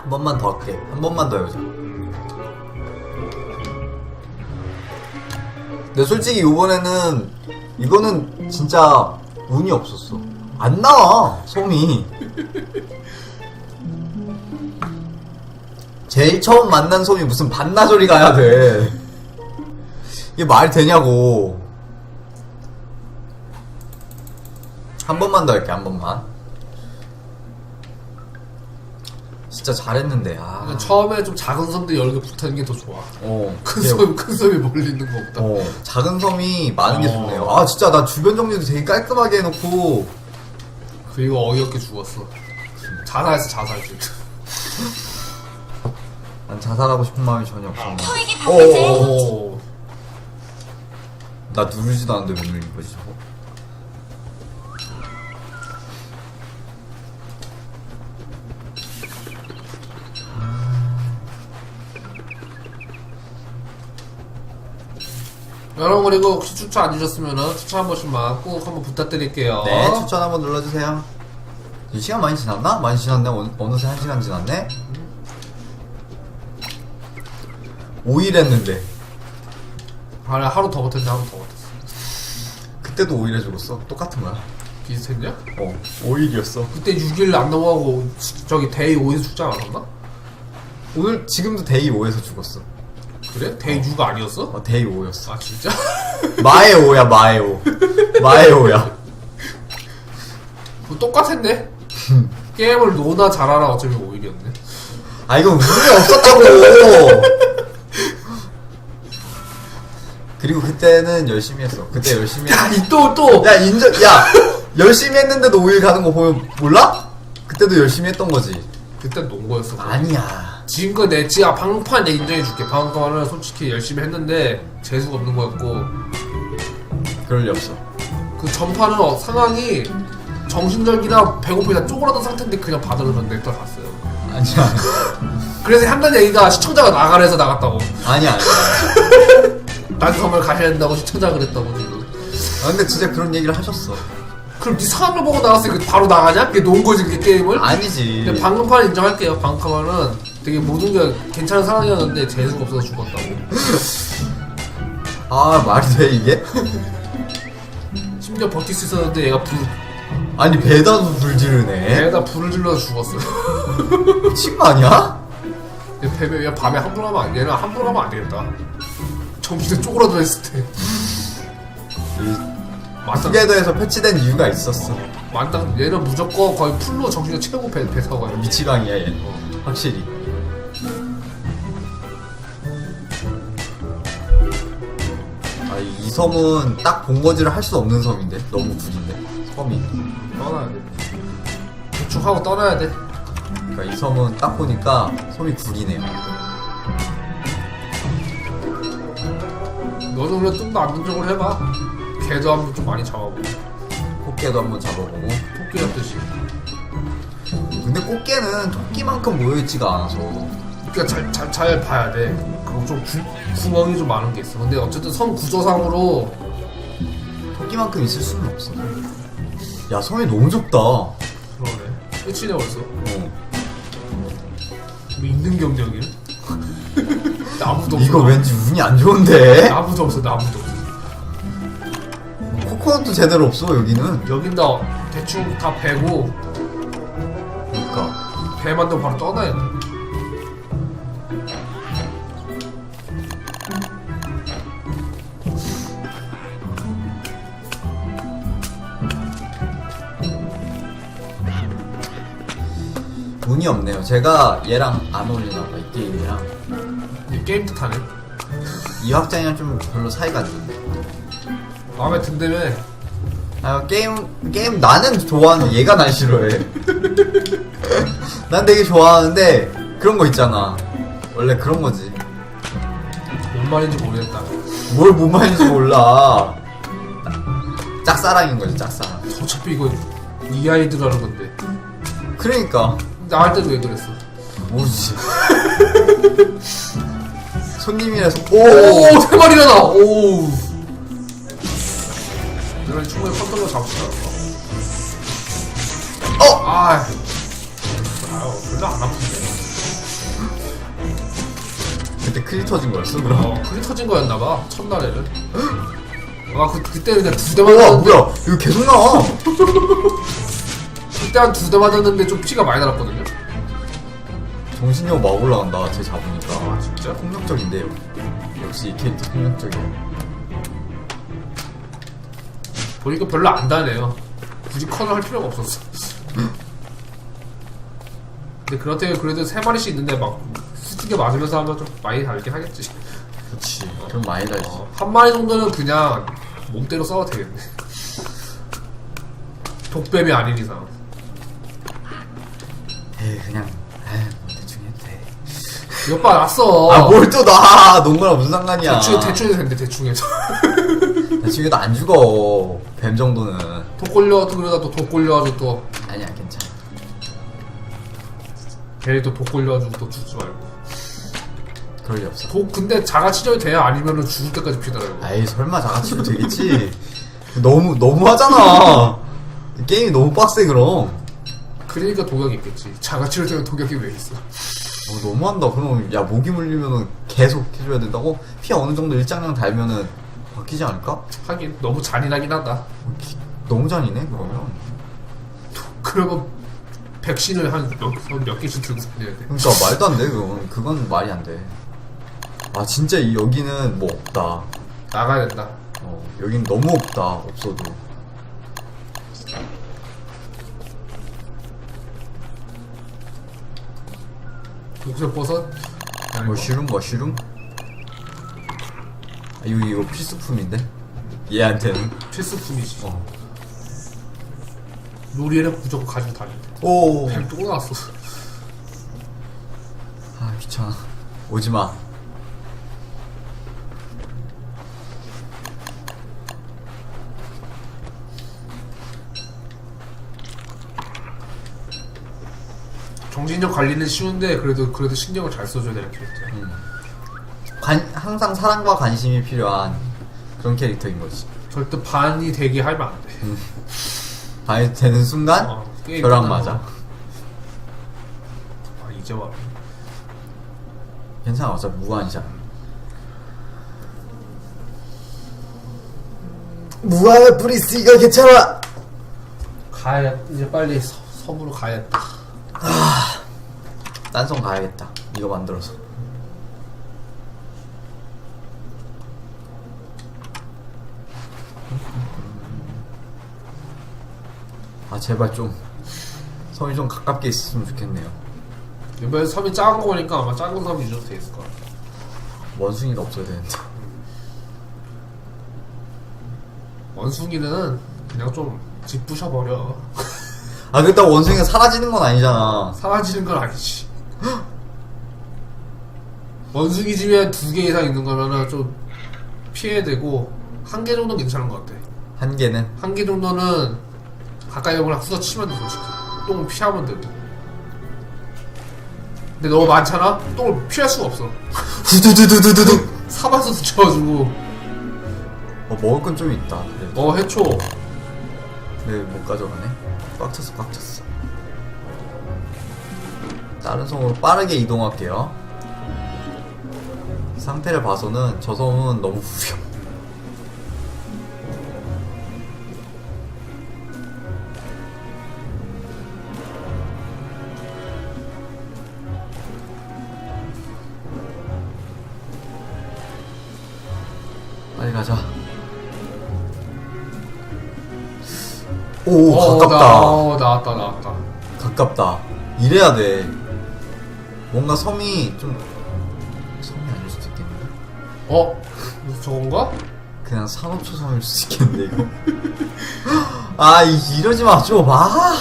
한 번만 더 할게. 한 번만 더 해보자. 근데 솔직히 이번에는 이거는 진짜 운이 없었어. 안 나와 솜이. 제일 처음 만난 솜이 무슨 반나절이 가야 돼. 이게 말이 되냐고. 한 번만 더 할게 한 번만. 진짜 잘했는데 아. 그러니까 처음에 좀 작은 섬들이 여러 개 붙어 있는 게 더 좋아. 어. 큰 섬, 큰 섬이 멀리 있는 것보다. 어, 작은 섬이 많은 게 어. 좋네요. 아, 진짜 나 주변 정리도 되게 깔끔하게 해놓고. 그리고 어이없게 죽었어. 자살했어, 자살 지금. 난 자살하고 싶은 마음이 전혀. 토익이 어? 어, 어. 오. 나 누르지도 않는데 왜 누르는 거지, 저거? 여러분 그리고 혹시 추천 안 주셨으면 추천 한 번씩만 꼭 한번 부탁드릴게요. 네, 추천 한번 눌러주세요. 이 시간 많이 지났나? 많이 지났네. 어느, 어느새 한 시간 지났네? 5일 했는데. 아니 하루 더 못했네 하루 더 못했어. 그때도 5일 해죽었어. 똑같은 거야. 비슷했냐? 어, 5일이었어. 그때 6일 안 넘어가고 지- 저기 데이 5에서 죽지 않았나? 오늘, 지금도 데이 5에서 죽었어. 그래? 6 아니었어? 어, 5였어. 아 진짜? 마의 5야, 마의 5. 마의 5야. 뭐 똑같았네? 게임을 노나 잘하라 어차피 5일이었네 아 이건 운이 없었다고 그리고 그때는 열심히 했어 그때 열심히 했... 아니 또 또! 야 인정 야 열심히 했는데도 5일 가는 거 보면 몰라? 그때도 열심히 했던 거지 그때 논 거였어 아니야 지금껏 내 지가 방판 내 인정해줄게. 방판은 솔직히 열심히 했는데 재수가 없는 거였고. 그럴 리 없어. 그 전판은 어, 상황이 정신적이나 배고프다 쪼그라든 상태인데 그냥 받으러 냈다 갔어요. 아니야. 그래서 한단 얘기가 시청자가 나가래서 나갔다고. 아니야 아니야. 난 정말 가셔야 된다고 시청자가 그랬다고 지금. 아, 근데 진짜 그런 얘기를 하셨어. 그럼 네 사람을 보고 나갔으니까 바로 나가냐? 그게 논 거지 그 게임을? 아니지. 근데 방금판 인정할게요. 방금판은 되게 모든 게 괜찮은 상황이었는데 재수가 없어서 죽었다고. 아 말이 돼 이게? 심지어 버틸 수 있었는데 얘가 불, 아니 배다도 불 지르네 배에다 불을 질러서 죽었어. 미친 거 아니야? 얘 배, 얘 밤에 함부로 하면 안, 얘는 함부로 하면 안 되겠다. 정신에 쪼그라들어 있을 때. 이 만땅, 투게더에서 패치된 이유가 있었어 만땅, 얘는 무조건 거의 풀로 정신을 채우고 배, 배 타고 가요. 미치광이야 얘 확실히 섬은 딱 본거지를 할 수 없는 섬인데 너무 구린데 섬이 떠나야 돼. 대충하고 떠나야 돼. 그러니까 이 섬은 딱 보니까 섬이 구리네요 너는 원래 좀 더 안정적으로 해봐. 개도 한번 좀 많이 잡아보고. 꽃게도 한번 잡아보고 토끼 잡듯이. 근데 꽃게는 토끼만큼 모여있지가 않아서 그러니까 잘, 잘, 잘 봐야 돼. 그리고 좀 구, 구멍이 좀 많은 게 있어. 근데 어쨌든 섬 구조상으로 토끼만큼 있을 수는 없어 야 섬이 너무 좁다 어. 그러네. 끝이네 벌써. 뭐 있는 경력이? 나무도 없어. 이거 왠지 운이 안 좋은데 나무도 없어. 나무도 없어. 코코넛도 제대로 없어 여기는 여긴 다 대충 다 배고 그러니까 배 만들고 바로 떠나야 돼. 운이 없네요 제가 얘랑 안 어울리나 봐 이 게임이랑 이 게임 뜻하네. 이 확장이랑 좀 별로 사이가 안 좋네. 마음에 든다며. 아 게임 게임 나는 좋아하는 얘가 날 싫어해. 난 되게 좋아하는데 그런 거 있잖아. 원래 그런 거지. 뭔 말인지 모르겠다. 뭘 못 말인지 몰라. 짝사랑인 거지 짝사랑. 어차피 이거 이 아이들 하는 건데. 그러니까 나할 때도 왜 그랬어? 모르지. 손님이라서 오. 오, 세 마리나 나. 오. 내가 충분히 컨트롤 있어. 어! 아, 아유, 별로 안 아픈데. 그때 크리 터진 거였어 그럼? 어, 크게 터진 거였나 봐 첫날에는 아 그, 그때 그냥 두대 우와 뭐야 이거 계속 나와 그때 한 두 대 맞았는데 좀 피가 많이 날았거든요. 정신력 막 올라간다 쟤 잡으니까. 아 진짜? 폭력적인데요. 역시 이 캐릭터 폭력적이야 보니까 별로 안 다네요. 굳이 컷을 할 필요가 없었어 근데 그렇다고 그래도 세 마리씩 있는데 막 수직에 맞으면서 하면 좀 많이 달긴 하겠지. 그치. 그럼 많이 달지. 어, 한 마리 정도는 그냥 몸대로 싸워도 되겠네. 독뱀이 아닌 이상 에이 그냥 에이 뭐 대충 해도 돼. 이오빠 났어. 아 뭘 또 나? 농구랑 무슨 상관이야? 대충 대충 해도 되는데 대충 해서 대충 해도 안 죽어 뱀 정도는. 독 걸려도 그러다 또독 걸려가지고 또. 아니야 괜찮아. 걔네 또독 걸려가지고 또 죽지 말고. 그럴 리 없어. 독 근데 자가 치료이 돼야 아니면은 죽을 때까지 피더라고. 아이 설마 자가치도 되겠지? 너무 너무 하잖아. 게임이 너무 빡세 그럼 그러니까 독약이 있겠지. 자가 치료이 되면 독약이 왜 있어? 어, 너무한다. 그럼 야 모기 물리면은 계속 해줘야 된다고? 피 어느 정도 일장량 달면은 바뀌지 않을까? 하긴 너무 잔인하긴 하다. 너무 잔이네 그러면? 그러면 백신을 한몇 몇 개씩 들고 다녀야 돼. 그러니까 말도 안 돼 그건 그건 말이 안 돼 아 진짜 이 여기는 뭐 없다. 나가야 된다. 어 여긴 너무 없다 없어도 목소리 버섯 머쉬룸 머쉬룸 아 이거 이거 필수품인데 얘한테는 필수품이지 어. 요리에는 무조건 가지고 다닌대 오. 뱀또 나왔어 아 귀찮아. 오지 마. 정신력 관리는 쉬운데 그래도 그래도 신경을 잘 써줘야 되는 캐릭터야 관 항상 사랑과 관심이 필요한 그런 캐릭터인 거지. 절대 반이 되게 하면 안 돼 반이 되는 순간 어, 게임 벼락 끝나고. 맞아. 아 이제 와 괜찮아 어차피 무한이잖아. 무한을 뿌리쓰기가 괜찮아. 가야 이제 빨리 서, 섬으로 가야겠다 딴성 가야겠다. 이거 만들어서. 아 제발 좀 섬이 좀 가깝게 있었으면 좋겠네요. 이번에 섬이 작은 거 보니까 아마 작은 섬이 유저도 돼 있을 거야 원숭이가 없어야 되는데. 원숭이는 그냥 좀 짓부셔버려 아 그렇다고 원숭이가 사라지는 건 아니잖아. 사라지는 건 아니지 원숭이 집에 두 개 이상 있는 거면은 좀 피해야 되고 한 개 정도 는 괜찮은 것 같아 한 개는 한 개 정도는 가까이 오거나 후서치면 돼 솔직히 똥을 피하면 되고 근데 너무 많잖아? 똥을 피할 수가 없어 두두두두두두. 사방에서 스쳐가지고 어 먹을 건 좀 있다. 그래도. 어 해초 네, 못 가져가네. 꽉 찼어, 꽉 찼어. 다른 섬으로 빠르게 이동할게요. 상태를 봐서는 저 섬은 너무 후려. 빨리 가자. 오, 어, 가깝다. 나, 어, 나왔다 나왔다 가깝다. 이래야 돼. 뭔가 섬이 좀 어? 저건가? 그냥 산호초 섬일 수도 있겠는데 이거. 아 이- 이러지 마 좀. 아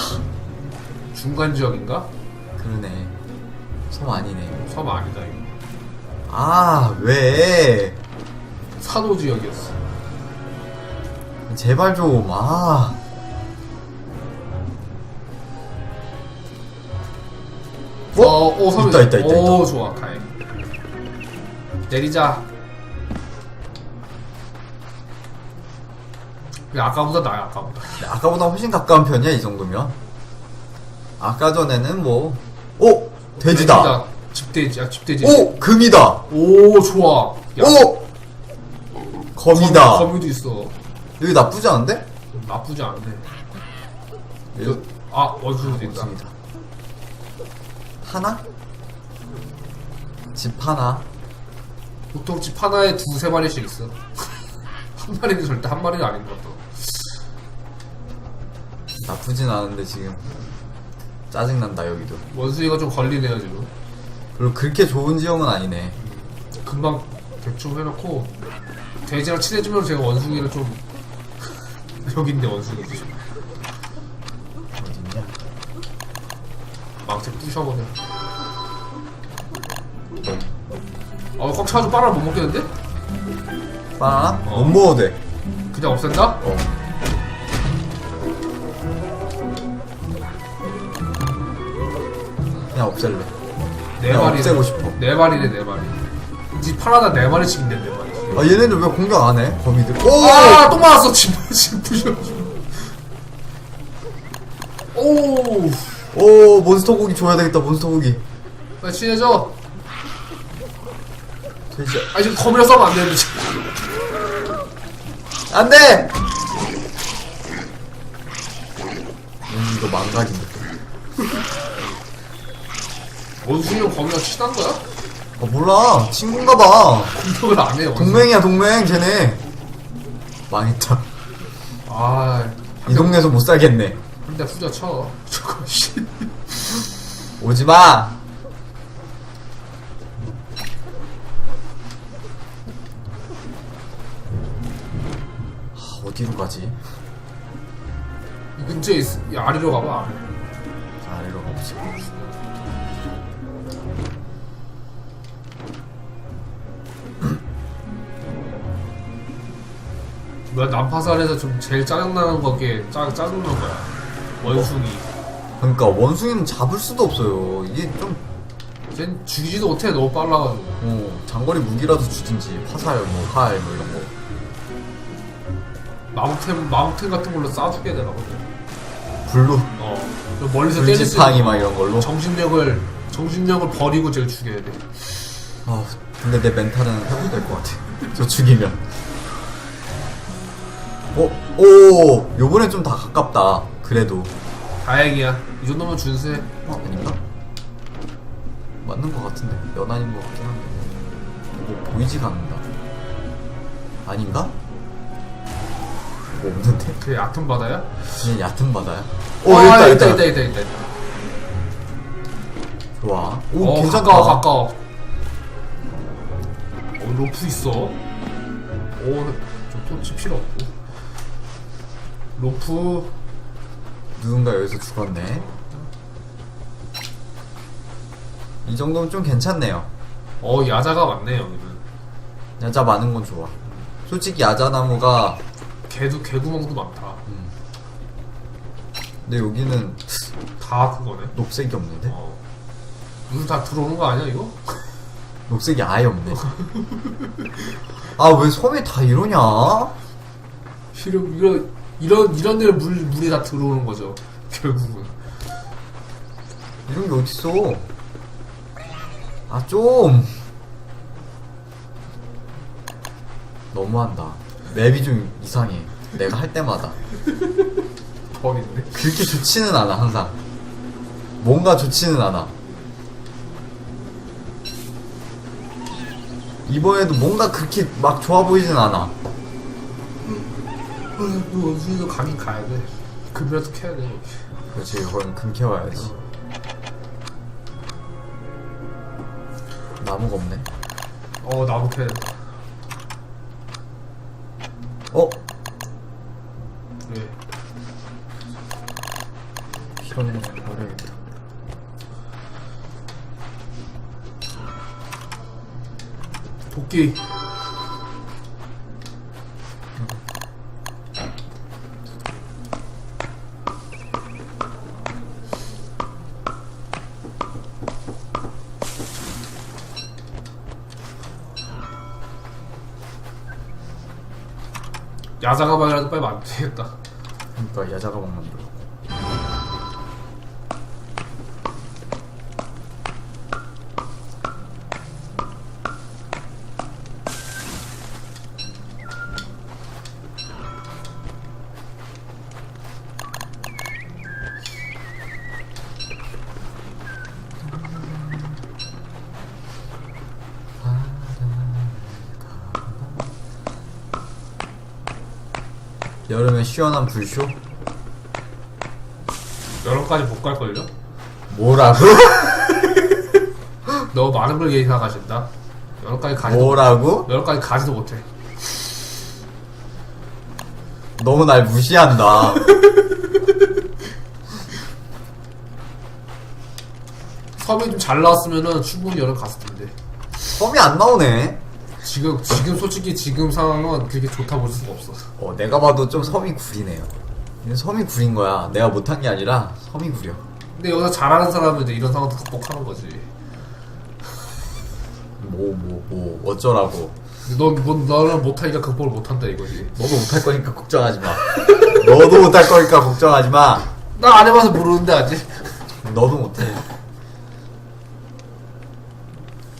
중간 지역인가? 그러네. 섬 아니네. 섬 아니다 이거 아 왜? 산호 지역이었어 제발 좀. 아. 어? 어, 오, 섬 있다, 있다, 있다, 오, 좋아, 다행. 내리자. 아까보다 나야, 아까보다. 아까보다 훨씬 가까운 편이야 이 정도면. 아까 전에는 뭐. 오 돼지다. 집돼지 야 집돼지 오! 금이다! 오 좋아 야, 오! 검이다. 거미, 거미도 있어 여기 나쁘지 않은데? 나쁘지 않네 여기 아 원숭이도 있다 원숭이다. 하나? 집 하나? 보통 집 하나에 두세 마리씩 있어 한 마리는 절대 한 마리는 아닌 것 같아 나쁘진 않은데 지금 짜증난다 여기도 원숭이가 좀 걸리네요 지금 별로 그렇게 좋은 지형은 아니네 금방 대충 해놓고 돼지랑 친해지면 제가 원숭이를 좀 여기 있네 원숭이 지금 어딨냐 망치 부셔버려 어꽉 차가지고 바나나 못 먹겠는데? 바나나? 어. 못 먹어도 돼 그냥 없앤다? 어. 그냥 없앨래. 네 그냥 마리 없애고 싶어. 네 마리네 네 마리. 집 하나당 네 마리씩 있네 네 마리. 아 얘네들 왜 공격 안 해? 거미들. 오! 아또 맞았어. 집, 집 부셔 오! 오 몬스터 고기 줘야 되겠다 몬스터 고기. 빨리 친해져 돼지. 아 지금 거미랑 싸우면 안 되는데. 지금. 안 돼! 음, 이거 망각인데 원숭이랑 거미랑 친한 거야? 아 몰라 친구인가 봐 공격을 안 해. 원숭이. 동맹이야 동맹 쟤네 망했다 아, 이 동네에서 못 살겠네 한대 후져 쳐. 저거 씨. 오지마 하, 어디로 가지? 이 근처에 있, 이 아래로 가봐. 아래. 아래로 가보자 난파살에서 좀 제일 짜증나는 거게 짜 짜증난 거야. 원숭이. 그러니까 원숭이는 잡을 수도 없어요 이게 좀 쟨 죽이지도 못해 너무 빨라가지고. 어, 장거리 무기라도 주든지 화살 뭐 활 뭐 이런 거 마법템 마법템 같은 걸로 쏴주게 되나거든. 블루 어. 좀 멀리서 때릴 수 불지팡이 있는 막 이런 걸로 정신력을 정신력을 버리고 쟤를 죽여야 돼. 아 근데 내 멘탈은 회복될 것 같아 저 죽이면 어? 오 요번엔 좀 다 가깝다 그래도 다행이야. 이 정도면 준세. 어 아닌가? 맞는 것 같은데 연안인 것 같긴 한데 뭐 보이지가 않는다 아닌가? 뭐 없는데 그게 얕은 바다야? 그냥 얕은 바다야 오 아, 있다 있다 있다, 있다 있다. 좋아 오 어, 괜찮다 가까워 가까워 어 로프 있어 오좀 토치 필요 없고 로프. 누군가 여기서 죽었네. 이 정도면 좀 괜찮네요. 어 야자가 많네 여기는. 야자 많은 건 좋아. 솔직히 야자나무가 개도 개구멍도 많다. 근데 여기는 다 그거네? 녹색이 없는데? 어. 물 다 들어오는 거 아니야 이거? 녹색이 아예 없네. 아 왜 섬이 다 이러냐? 이런 이런 이런 이런 데를 물 물이 다 들어오는 거죠. 결국은. 이런 게 어딨어? 아 좀. 너무한다. 맵이 좀 이상해. 내가 할 때마다. 버리네. 그렇게 좋지는 않아 항상. 뭔가 좋지는 않아. 이번에도 뭔가 그렇게 막 좋아 보이진 않아 또 원숭이도 가긴 가야 돼. 금이라도 캐야 돼. 그렇지 그건 금 캐 와야지. 나무가 없네. 어 나무 캐야 된다 어? 왜? 필요는 좀 버려야겠다 도끼 빨리 만들겠다 여름에 시원한 불쇼? 여름까지 못 갈걸요? 뭐라고? 너무 많은 걸 예상하신다. 여름까지 가지도 뭐라고? 여름까지 가지도 못해. 너무 날 무시한다. 섬이 좀 잘 나왔으면은 충분히 여름 갔을 텐데. 섬이 안 나오네. 지금 지금 솔직히 지금 상황은 그렇게 좋다 볼 수가 없어. 어, 내가 봐도 좀 섬이 구리네요. 섬이 구린 거야. 내가 못한 게 아니라 섬이 구려. 근데 여기서 잘하는 사람은 이제 이런 상황도 극복하는 거지. 뭐, 뭐, 뭐, 어쩌라고. 너, 뭐, 너는 못하니까 극복을 못한다 이거지. 너도 못할 거니까 걱정하지 마. 너도 못할 거니까 걱정하지 마. 나 안 해봐서 모르는데 아직. 너도 못해.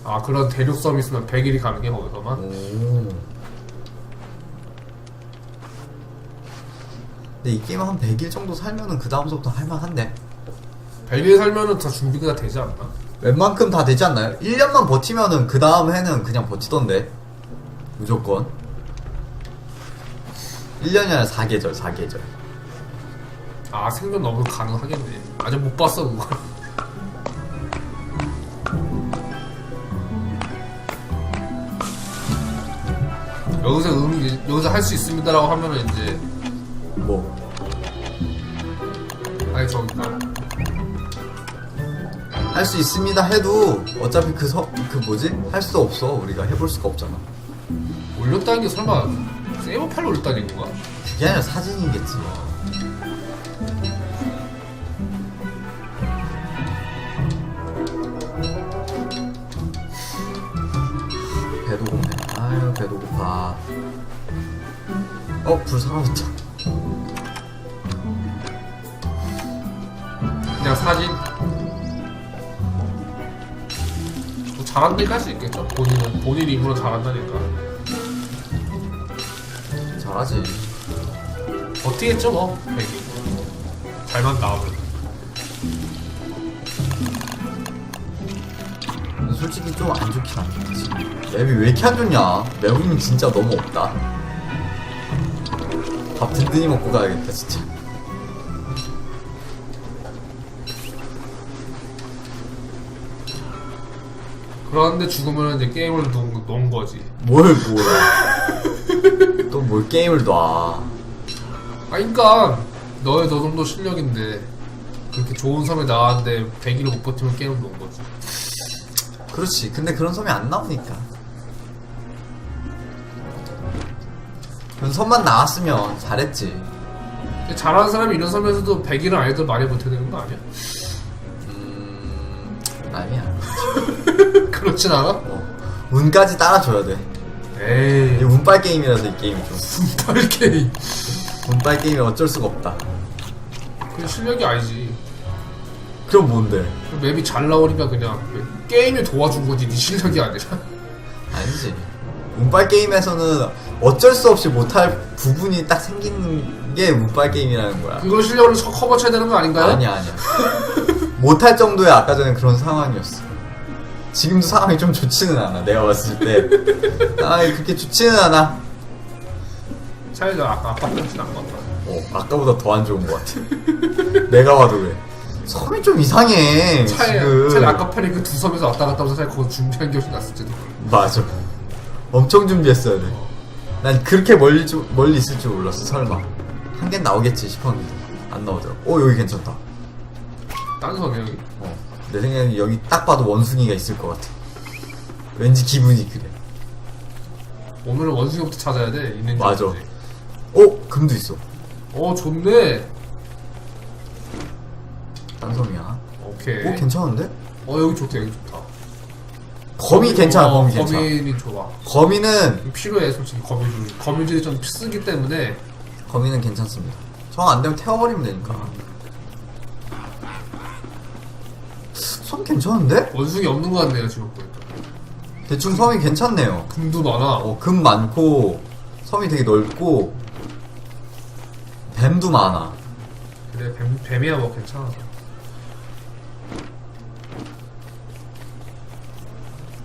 아 그런 대륙 섬 있으면 100일이 가는 게 거기서만. 오. 근데 이 게임 한 100일 정도 살면은 그 다음부터 할만한데. 100일 살면은 다 준비가 되지 않나? 웬만큼 다 되지 않나요? 1년만 버티면은 그 다음 해는 그냥 버티던데. 무조건. 1년이 아니라 4계절, 4계절. 아 생존 너무 가능하겠네. 아직 못 봤어 그걸. 여기서 음 여기서 할 수 있습니다라고 하면은 이제 뭐. 아니 저기가 할수 있습니다 해도 어차피 그 서, 그 뭐지? 할 수 없어. 우리가 해볼 수가 없잖아. 올렸다는 게 설마 세이버 파일로 올렸다는 건가? 그게 아니라 사진이겠지. 배도 고파. 어, 불 사라졌다. 그냥 사진 뭐 잘한다니까 할수 있겠죠 본인은 본인 입으로 잘한다니까 잘하지. 어떻겠죠 뭐 백이 잘만 나오면 솔직히 좀 안 좋긴 한데, 그치? 맵이 왜 이렇게 안 좋냐? 맵은 진짜 너무 없다. 밥 든든히 먹고 가야겠다, 진짜. 그런데 죽으면 이제 게임을 놓은, 놓은 거지 뭘 뭐야? 또 뭘 게임을 놔? 아 그니까 너의 너 정도 실력인데 그렇게 좋은 섬에 나왔는데 100일을 못 버티면 게임을 놓은 거지 그렇지. 근데 그런 섬이 안 나오니까. 그런 섬만 나왔으면 잘했지. 잘하는 사람이 이런 섬에서도 100일은 아니도 많이 되는 거 아니야? 음, 아니야. 그렇진 않아? 어, 운까지 따라줘야 돼. 이 에이 운빨 게임이라서 이 게임이 좀. 분발 게임 운빨 게임이 어쩔 수가 없다. 그게 실력이 아니지 그럼 뭔데? 맵이 잘 나오니까 그냥 게임이 도와준 거지 네 실력이 아니라. 아니지. 운빨 게임에서는 어쩔 수 없이 못할 부분이 딱 생기는 게 운빨 게임이라는 거야. 그걸 실력으로 커- 커버 쳐야 되는 거 아닌가요? 아니야 아니야. 못할 정도의 아까 전에 그런 상황이었어. 지금도 상황이 좀 좋지는 않아. 내가 봤을 때. 상황이 그렇게 좋지는 않아. 차이가 아까 아팠던지 안 봤다. 어 아까보다 더 안 좋은 것 같아. 내가 봐도 그래 섬이 좀 이상해 차이 지금 차이 아까 판에 그두 섬에서 왔다 갔다 하면서 거기 준비한 낫을지도 몰라 맞아 엄청 준비했어야 돼 난 그렇게 멀리, 줄- 멀리 있을 줄 몰랐어 설마 한 개 나오겠지 싶었는데 안 나오더라고 어 여기 괜찮다 딴 섬이 여기 어, 내 생각엔 여기 딱 봐도 원숭이가 있을 것 같아. 왠지 기분이 그래. 오늘은 원숭이부터 찾아야 돼 있는지 맞아. 없는지. 어? 금도 있어. 어 좋네 딴 섬이야. 오케이 어, 괜찮은데? 어 여기 좋다 여기 좋다 거미 괜찮아, 어, 거미 괜찮아. 거미는 좋아 거미는, 필요해 솔직히 거미줄 거미줄이 좀 쓰기 때문에 거미는 괜찮습니다. 정 안 되면 태워버리면 되니까. 섬 괜찮은데? 원숭이 없는 것 같네요 지금 보니까 대충 섬이 괜찮네요. 금도 많아 어, 금 많고, 섬이 되게 넓고, 뱀도 많아. 그래 뱀, 뱀이야 뭐 괜찮아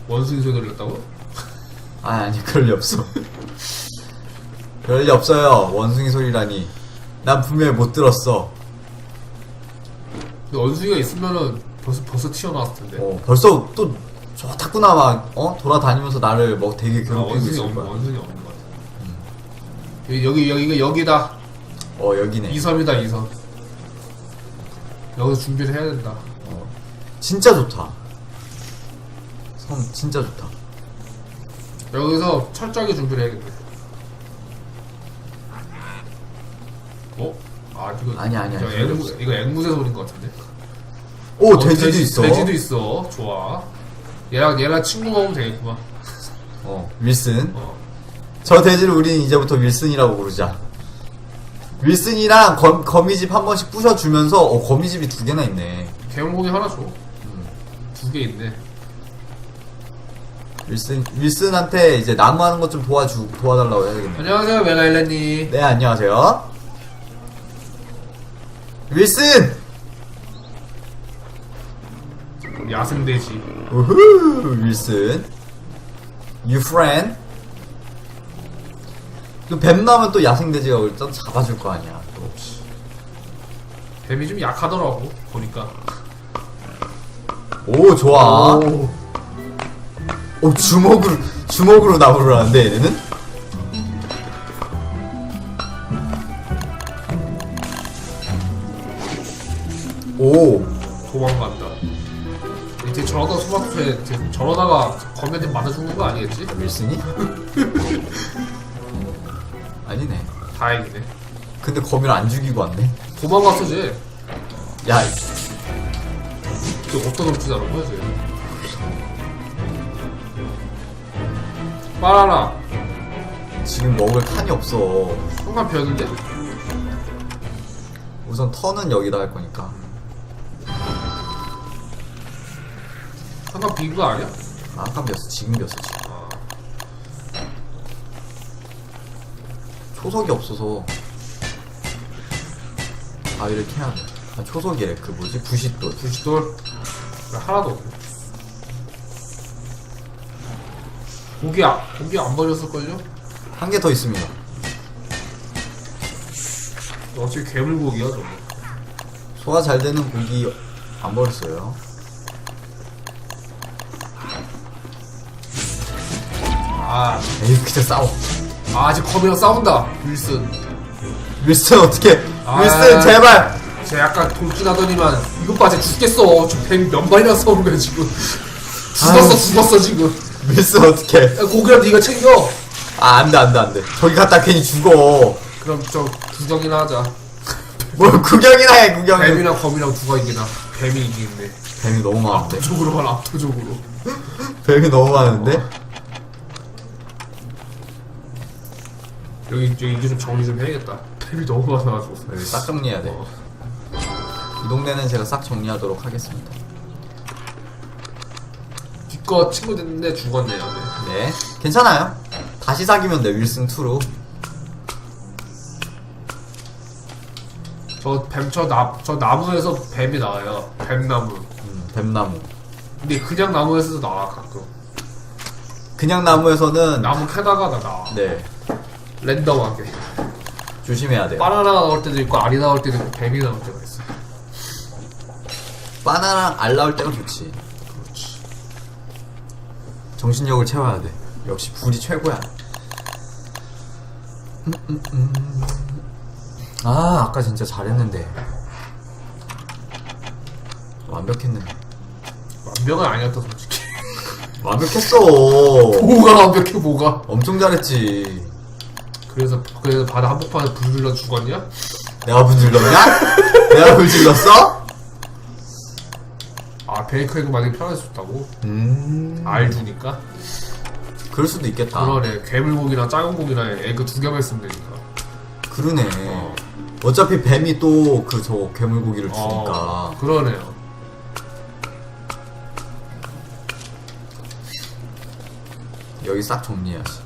원숭이 소리 들렸다고? 아니, 아니, 그럴 리 없어. 별일 없어요. 원숭이 소리라니. 난 분명히 못 들었어. 근데 원숭이가 있으면은 벌써 벌써 튀어나왔을 텐데. 어, 벌써 또 좋다구나 막 어? 돌아다니면서 나를 뭐 되게 아, 괴롭히고 원숭이 있을 없는 거야. 원숭이 없는 것 같아. 여기 여기 여기가 여기다 어 여기네. 이섬이다 이섬. 여기서 준비를 해야 된다. 어, 진짜 좋다. 섬 진짜 좋다. 여기서 철저하게 준비를 해야겠네. 어? 아 이거 아니야, 아니야. 저 앵무, 이거 앵무새 소리인 것 같은데. 오 어, 돼지도 돼지, 있어. 돼지도 있어. 좋아. 얘랑 얘랑 친구 먹으면 되겠구만. 어 윌슨. 어. 저 돼지를 우리는 이제부터 윌슨이라고 부르자. 윌슨이랑 검, 거미집 한 번씩 부셔주면서 어 거미집이 두 개나 있네. 개물고기 하나 줘. 두 개 있네. 윌슨 윌슨한테 이제 나무하는 것 좀 도와주 도와달라고 해야겠네. 안녕하세요 메가일렌님. 네 안녕하세요. 윌슨. 야생돼지. 우후 윌슨. You friend. 또뱀 나면 또 야생돼지가 일단 잡아줄 거 아니야. 또. 뱀이 좀 약하더라고 보니까. 오 좋아. 오. 오 주먹으로 주먹으로 나무를 하는데 얘네는? 오 도망간다. 이제 저러다 소박수에 이제 저러다가 검에들 맞아 죽는 거 아니겠지? 윌슨이? 아니네. 다행이네. 근데 거미를 안 죽이고 왔네. 도망갔어 쟤. 야 쟤 어떤 놈 주자는 거야 쟤. 빨아라. 지금 먹을 칸이 없어. 순간 비었는데? 우선 턴은 여기다 할 거니까. 순간 비은 거 아니야? 아, 아까 비었어. 지금 비었어 지금. 초석이 없어서. 아 이렇게 해야 돼. 아 초석이래. 그 뭐지? 부싯돌. 부시돌 하나도 없고 고기 안, 고기 안 버렸을걸요? 한 개 더 있습니다. 어차피 괴물고기야 저거 소화 잘 되는 고기 안 버렸어요. 아, 에이 그냥 싸워. 아 아직 검이랑 싸운다 윌슨 윌슨 어떻게? 아. 윌슨 제발. 쟤 약간 돌진하더니만 이것 봐, 쟤 죽겠어. 저 뱀이 몇 마리나 싸우는 거야 지금. 죽었어, 아유, 죽었어 지금. 윌슨 어떻게? 야, 고기랑 네가 챙겨. 아 안돼 안돼 안돼. 저기 갔다 괜히 죽어. 그럼 저 구경이나 하자. 뭘 구경이나 해 구경이. 뱀이랑 검이랑 누가 이기나? 뱀이 이기겠네. 뱀이 너무 많은데. 압도적으로만 압도적으로. 뱀이 너무 많은데. 여기 이제 좀 정리 좀 해야겠다. 뱀이 너무 많아가지고. 여기 싹 정리해야 돼. 어. 이 동네는 제가 싹 정리하도록 하겠습니다. 기껏 친구 됐는데 죽었네요. 네. 네, 괜찮아요. 다시 사귀면 돼 윌슨 2로. 저 뱀 저 나 저 나무에서 뱀이 나와요. 뱀나무. 음, 뱀나무. 근데 그냥 나무에서도 나와 가끔. 그냥 나무에서는 나무 캐다가 나 나와. 네 랜덤하게. 조심해야 돼요. 바나나가 나올 때도 있고 알이 나올 때도 있고 뱀이 나올 때가 있어. 바나나랑 알 나올 때가 좋지. 정신력을 채워야 돼. 역시 불이 최고야. 음, 음, 음. 아 아까 진짜 잘했는데 완벽했는데 완벽은 아니었다 솔직히. 완벽했어. 뭐가 완벽해 뭐가? 엄청 잘했지. 그래서 그래서 바다 한복판에 불 질러 죽었냐? 내가 불 질렀냐? 내가 불 질렀어? 아 베이커에그 만약에 편해졌다고? 음. 알 주니까? 그럴 수도 있겠다. 그러네 괴물고기랑 작은 고기랑 에그 두 개만 있으면 되니까. 그러네. 어. 어차피 뱀이 또 그 저 괴물고기를 주니까. 어, 그러네요. 여기 싹 정리해야지.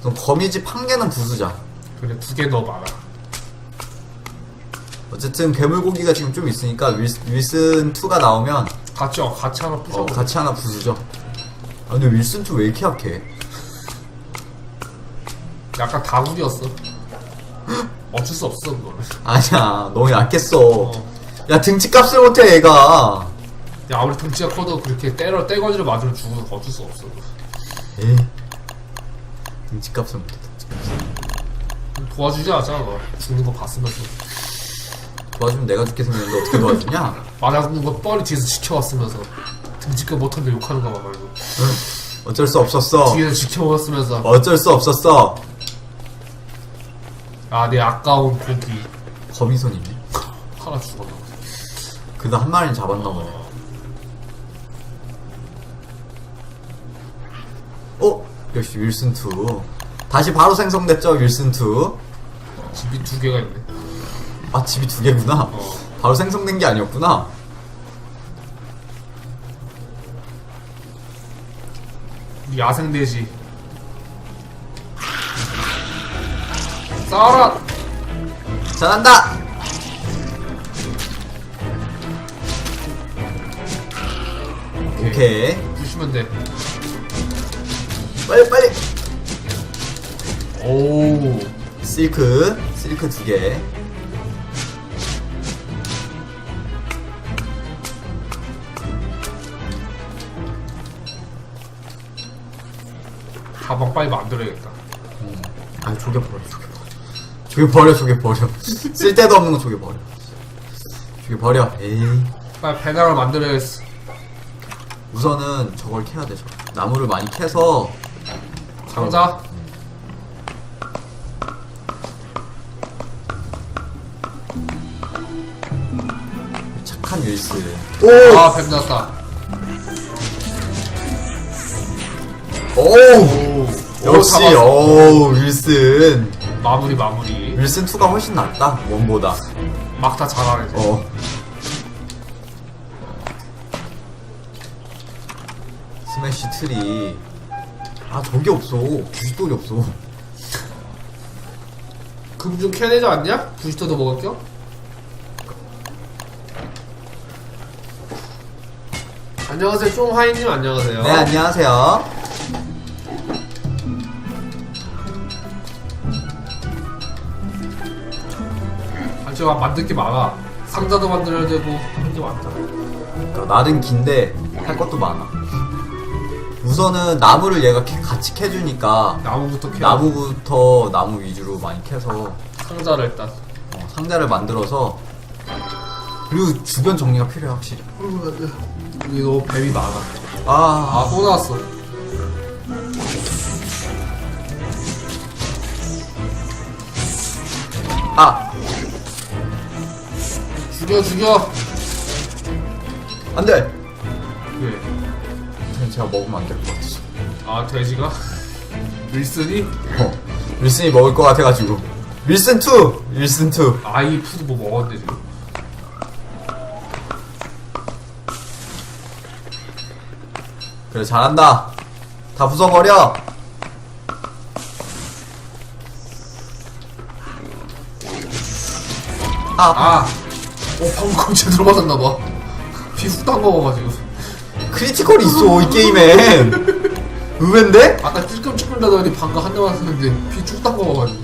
그럼 거미집 한 개는 부수자. 그래 두 개 더 많아. 어쨌든 괴물고기가 지금 좀 있으니까 윌슨, 윌슨 2가 나오면 같이 어, 같이 하나 부셔. 어, 같이 하나 부수죠. 아, 근데 윌슨 2 왜 이렇게 약해? 약간 다구리였어. 어쩔 수 없어 그거는. 아니야 너무 약했어 어. 야 등치값을 못해 얘가 야 아무리 등치가 커도 그렇게 때려 떼거지를 맞으면 죽으면 어쩔 수 없어. 에이 등치값을 못해 도와주지 않아 너. 죽는 거 봤으면서. 도와주면 내가 죽게 생겼는데 어떻게 도와주냐 맞아주는 거 뻔히 뒤에서 지켜왔으면서. 등치가 못한데 욕하는 거만 말고. 어쩔 수 없었어 뒤에서 지켜왔으면서. 어쩔 수 없었어 아 내 아까운 고기. 거미손이네 하나 죽었나 보다. 그래도 한 마리는 잡았나 보네 어? 역시 윌슨 2 다시 바로 생성됐죠 윌슨 2 집이 두 개가 있네. 아 집이 두 개구나 어. 바로 생성된 게 아니었구나 우리 야생 돼지. 싸워라! 잘한다 오케이 부시면 돼. 빨리 빨리 오. 실크 실크 두 개 가방 빨리 만들어야겠다. 아 조개 버려 조개 버려 조개 버려 조개 버려 쓸데도 없는 거 조개 버려 조개 버려 에이 빨리 배낭을 만들어야겠어. 우선은 저걸 캐야 돼 저거 나무를 많이 캐서 상자? 착한 윌슨 오! 아, 뱀 났다. 오! 오. 역시 오, 잡았어. 오 윌슨 마무리, 마무리. 윌슨 2가 훨씬 낫다 원보다 막 다 잘하네. 어 스매시 트리 아 저게 없어 부싯돌이 없어 금좀 캐야 되지 않냐? 부시터도 먹을 겸? 안녕하세요, 쫑하이님 안녕하세요. 네 안녕하세요 아, 제가 만들 게 많아. 상자도 만들어야 되고, 할게 많잖아. 그러니까 날은 긴데 할 것도 많아 우선은 나무를 얘가 캐- 같이 캐주니까 나무부터 캐. 나무부터 나무 위주로 많이 캐서 상자를 일단. 어, 상자를 만들어서 그리고 주변 정리가 필요해 확실히 여기 너무 뱀이 많아. 아, 아, 또 나왔어. 아 죽여, 죽여! 안돼 왜? 그냥 제가 먹으면 안 될 것 같아서 아, 돼지가? 윌슨이? 어, 윌슨이 먹을 것 같아가지고 윌슨 2 윌슨 2 아이 푸드 뭐 먹었는데, 지금. 그래 잘한다 다 부숴버려 아 아! 어, 방금 그거 제대로 맞았나봐. 피훅딱 먹어가지고. 크리티컬이 있어 이 게임엔 의외인데? 아까 찔끔찔끔 나더니 방금 한대 맞았는데 피쭉딱 먹어가지고.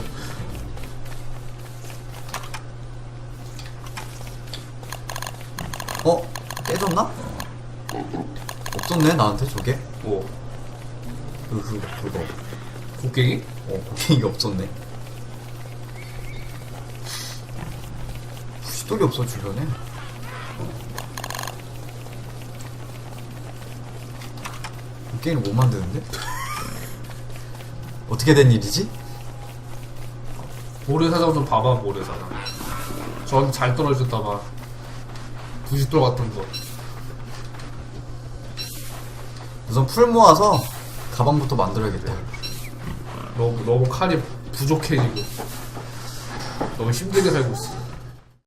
어? 깨졌나? 없었네 나한테 저게 뭐, 그, 그, 그거 곡괭이? 어 곡괭이가 없었네 시돌이 없어 주변에 곡괭이를 못 만드는데? 어떻게 된 일이지? 모래사장 좀 봐봐, 모래사장. 전 잘 떨어졌다가. 부싯돌 같은 거. 우선 풀 모아서 가방부터 만들어야겠다 너무, 너무 칼이 부족해, 지금. 너무 힘들게 살고 있어.